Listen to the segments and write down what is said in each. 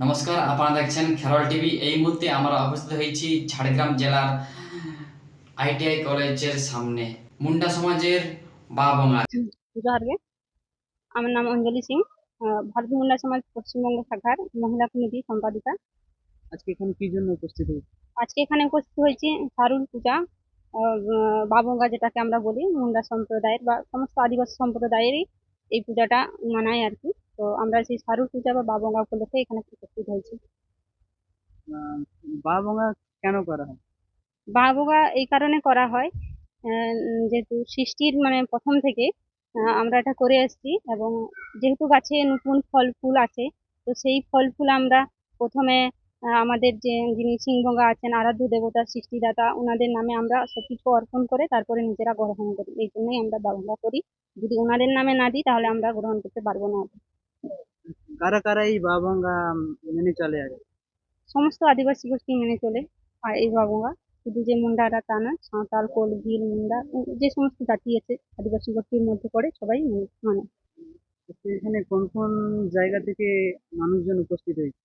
নমস্কার আপনারা দেখছেন খেরল টিভি। এই মুহূর্তে আমরা অবস্থিত হয়েছি ঝাড়গ্রাম জেলার আইটিআই কলেজের সামনে। মুন্ডা সমাজের বাবঙ্গা জোহার গে। আমার নাম অঞ্জলি সিং। আহ, ভারতীয় মহিলা সমাজ পশ্চিমবঙ্গ শাখার মহিলা কমিটি সম্পাদিকা। আজকে এখানে কি জন্য উপস্থিত হয়েছে আজকে এখানে উপস্থিত হয়েছি সারুল পূজা। আহ, বাবঙ্গা যেটাকে আমরা বলি মুন্ডা সম্প্রদায়ের বা সমস্ত আদিবাসী সম্প্রদায়েরই এই পূজাটা মানায় আর কি। তো আমরা সেই সারুল পূজা বা বাবঙ্গা উপলক্ষে এখানে উপস্থিত হয়েছি। আহ, বা কেন করা হয়? বাবঙ্গা এই কারণে করা হয় যেহেতু সৃষ্টির মানে প্রথম থেকে আমরা এটা করে এসেছি এবং যেহেতু গাছে নতুন ফল ফুল আছে তো সেই ফল ফুল আমরা প্রথমে আমাদের যে যিনি সিংহগা আছেন আরাধ্য দেবতা সৃষ্টিদাতা ওনাদের নামে আমরা সবকিছু অর্পণ করে তারপরে নিজেরা গ্রহণ করি। এই জন্যই আমরা বাবঙ্গা করি। যদি ওনাদের নামে না দিই তাহলে আমরা গ্রহণ করতে পারব না। কারা কারা এই বা বঙ্গা মেনে চলে আর? সমস্ত আদিবাসী গোষ্ঠী মেনে চলে। আর এই বাবুঙ্গা শুধু যে মুন্ডারা তা না সাঁওতাল কোল ভিল মুন্ডা যে সমস্ত জাতি আছে আদিবাসী গোষ্ঠীর মধ্যে পড়ে সবাই মানে এখানে কোন কোন জায়গা থেকে মানুষজন উপস্থিত হয়েছে?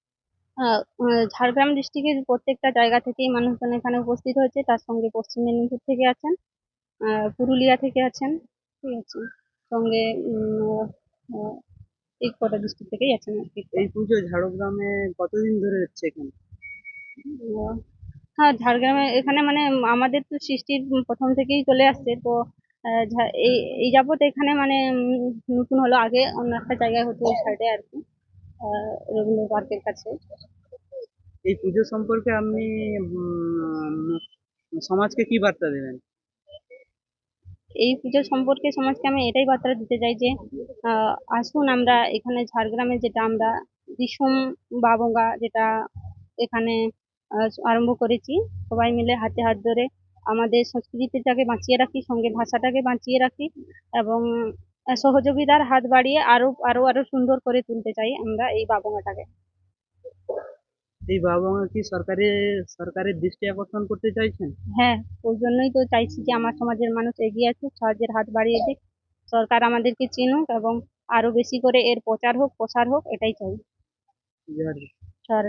ঝাড়গ্রাম ডিস্ট্রিক্টের প্রত্যেকটা জায়গা থেকেই মানুষজন এখানে উপস্থিত হয়েছে। তার সঙ্গে পশ্চিম মেদিনীপুর থেকে আছেন পুরুলিয়া থেকে আছেন ঠিক আছে। সঙ্গে এই কটা ডিস্ট্রিক্ট থেকেই আছেন আর কি এই পুজো ঝাড়গ্রামে কতদিন ধরে হচ্ছে এখানে? হ্যাঁ ঝাড়গ্রামে এখানে মানে আমাদের তো সৃষ্টির প্রথম থেকেই চলে আসছে তো এই এই যাবত এখানে মানে নতুন হলো আগে অন্য একটা জায়গায় হতো ওই সাইডে আর কি রবীন্দ্র পার্কের কাছে। এই পুজো সম্পর্কে আপনি সমাজকে কি বার্তা দেবেন? এই পুজো সম্পর্কে সমাজকে আমি এটাই বার্তা দিতে চাই যে আসুন আমরা এখানে ঝাড়গ্রামে যেটা আমরা দিসুম বাবঙ্গা যেটা এখানে আরম্ভ করেছি, সবাই মিলে হাতে হাত ধরে আমাদের সংস্কৃতিটাকে বাঁচিয়ে রাখি, সঙ্গে ভাষাটাকে বাঁচিয়ে রাখি এবং সহযোগিতার হাত বাড়িয়ে আরও আরও আরও সুন্দর করে তুলতে চাই আমরা এই বাবঙ্গাটাকে। এই বাবা কি সরকারের সরকারের দৃষ্টি আকর্ষণ করতে চাইছেন? হ্যাঁ ওই জন্যই তো চাইছি যে আমার সমাজের মানুষ এগিয়ে আসুক সাহায্যের হাত বাড়িয়ে দিক। সরকার আমাদেরকে চিনুক এবং আরও বেশি করে এর প্রচার হোক প্রসার হোক এটাই চাই। সর